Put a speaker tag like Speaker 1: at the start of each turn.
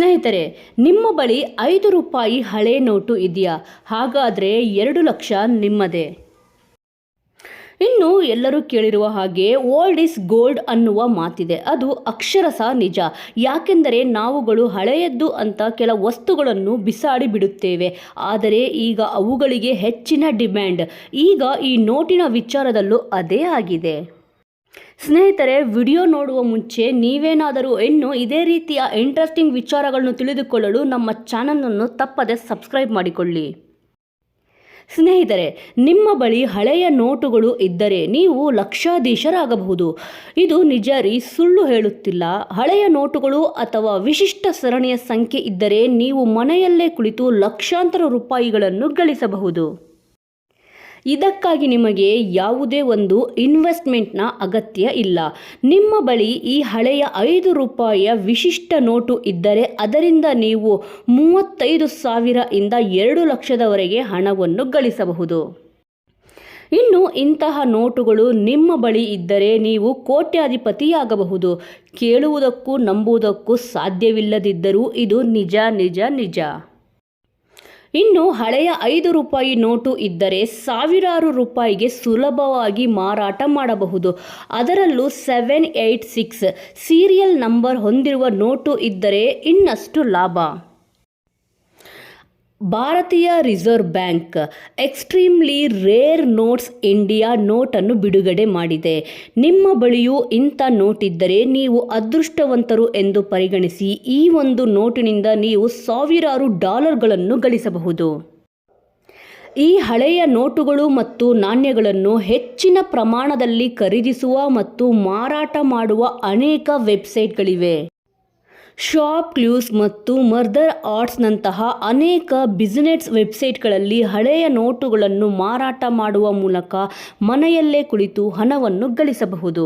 Speaker 1: ಸ್ನೇಹಿತರೆ, ನಿಮ್ಮ ಬಳಿ ಐದು ರೂಪಾಯಿ ಹಳೆ ನೋಟು ಇದೆಯಾ? ಹಾಗಾದರೆ ಎರಡು ಲಕ್ಷ ನಿಮ್ಮದೇ. ಇನ್ನು ಎಲ್ಲರೂ ಕೇಳಿರುವ ಹಾಗೆ ಓಲ್ಡ್ ಇಸ್ ಗೋಲ್ಡ್ ಅನ್ನುವ ಮಾತಿದೆ. ಅದು ಅಕ್ಷರಶಃ ನಿಜ. ಯಾಕೆಂದರೆ ನಾವುಗಳು ಹಳೆಯದ್ದು ಅಂತ ಕೆಲ ವಸ್ತುಗಳನ್ನು ಬಿಸಾಡಿ ಬಿಡುತ್ತೇವೆ. ಆದರೆ ಈಗ ಅವುಗಳಿಗೆ ಹೆಚ್ಚಿನ ಡಿಮ್ಯಾಂಡ್. ಈಗ ಈ ನೋಟಿನ ವಿಚಾರದಲ್ಲೂ ಅದೇ ಆಗಿದೆ. ಸ್ನೇಹಿತರೆ, ವಿಡಿಯೋ ನೋಡುವ ಮುಂಚೆ ನೀವೇನಾದರೂ ಇನ್ನು ಇದೇ ರೀತಿಯ ಇಂಟ್ರೆಸ್ಟಿಂಗ್ ವಿಚಾರಗಳನ್ನು ತಿಳಿದುಕೊಳ್ಳಲು ನಮ್ಮ ಚಾನಲನ್ನು ತಪ್ಪದೆ ಸಬ್ಸ್ಕ್ರೈಬ್ ಮಾಡಿಕೊಳ್ಳಿ. ಸ್ನೇಹಿತರೆ, ನಿಮ್ಮ ಬಳಿ ಹಳೆಯ ನೋಟುಗಳು ಇದ್ದರೆ ನೀವು ಲಕ್ಷಾಧೀಶರಾಗಬಹುದು. ಇದು ನಿಜ ರೀ, ಸುಳ್ಳು ಹೇಳುತ್ತಿಲ್ಲ. ಹಳೆಯ ನೋಟುಗಳು ಅಥವಾ ವಿಶಿಷ್ಟ ಸರಣಿಯ ಸಂಖ್ಯೆ ಇದ್ದರೆ ನೀವು ಮನೆಯಲ್ಲೇ ಕುಳಿತು ಲಕ್ಷಾಂತರ ರೂಪಾಯಿಗಳನ್ನು ಗಳಿಸಬಹುದು. ಇದಕ್ಕಾಗಿ ನಿಮಗೆ ಯಾವುದೇ ಒಂದು ಇನ್ವೆಸ್ಟ್ಮೆಂಟ್ನ ಅಗತ್ಯ ಇಲ್ಲ. ನಿಮ್ಮ ಬಳಿ ಈ ಹಳೆಯ ಐದು ರೂಪಾಯಿಯ ವಿಶಿಷ್ಟ ನೋಟು ಇದ್ದರೆ ಅದರಿಂದ ನೀವು ಮೂವತ್ತೈದು ಸಾವಿರ ಇಂದ ಎರಡು ಲಕ್ಷದವರೆಗೆ ಹಣವನ್ನು ಗಳಿಸಬಹುದು. ಇನ್ನು ಇಂತಹ ನೋಟುಗಳು ನಿಮ್ಮ ಬಳಿ ಇದ್ದರೆ ನೀವು ಕೋಟ್ಯಾಧಿಪತಿಯಾಗಬಹುದು. ಕೇಳುವುದಕ್ಕೂ ನಂಬುವುದಕ್ಕೂ ಸಾಧ್ಯವಿಲ್ಲದಿದ್ದರೂ ಇದು ನಿಜ ನಿಜ ನಿಜ. ಇನ್ನು ಹಳೆಯ ಐದು ರೂಪಾಯಿ ನೋಟು ಇದ್ದರೆ ಸಾವಿರಾರು ರೂಪಾಯಿಗೆ ಸುಲಭವಾಗಿ ಮಾರಾಟ ಮಾಡಬಹುದು. ಅದರಲ್ಲೂ seven eight six serial number ಹೊಂದಿರುವ ನೋಟು ಇದ್ದರೆ ಇನ್ನಷ್ಟು ಲಾಭ. ಭಾರತೀಯ reserve bank extremely rare notes India ನೋಟನ್ನು ಬಿಡುಗಡೆ ಮಾಡಿದೆ. ನಿಮ್ಮ ಬಳಿಯೂ ಇಂಥ ನೋಟ್ ಇದ್ದರೆ ನೀವು ಅದೃಷ್ಟವಂತರು ಎಂದು ಪರಿಗಣಿಸಿ ಈ ಒಂದು ನೋಟಿನಿಂದ ನೀವು ಸಾವಿರಾರು ಡಾಲರ್ಗಳನ್ನು ಗಳಿಸಬಹುದು. ಈ ಹಳೆಯ ನೋಟುಗಳು ಮತ್ತು ನಾಣ್ಯಗಳನ್ನು ಹೆಚ್ಚಿನ ಪ್ರಮಾಣದಲ್ಲಿ ಖರೀದಿಸುವ ಮತ್ತು ಮಾರಾಟ ಮಾಡುವ ಅನೇಕ ವೆಬ್ಸೈಟ್ಗಳಿವೆ. ಶಾಪ್ ಕ್ಲೂಸ್ ಮತ್ತು ಮರ್ದರ್ ಆರ್ಟ್ಸ್ನಂತಹ ಅನೇಕ ಬಿಸಿನೆಸ್ ವೆಬ್ಸೈಟ್ಗಳಲ್ಲಿ ಹಳೆಯ ನೋಟುಗಳನ್ನು ಮಾರಾಟ ಮಾಡುವ ಮೂಲಕ ಮನೆಯಲ್ಲೇ ಕುಳಿತು ಹಣವನ್ನು ಗಳಿಸಬಹುದು.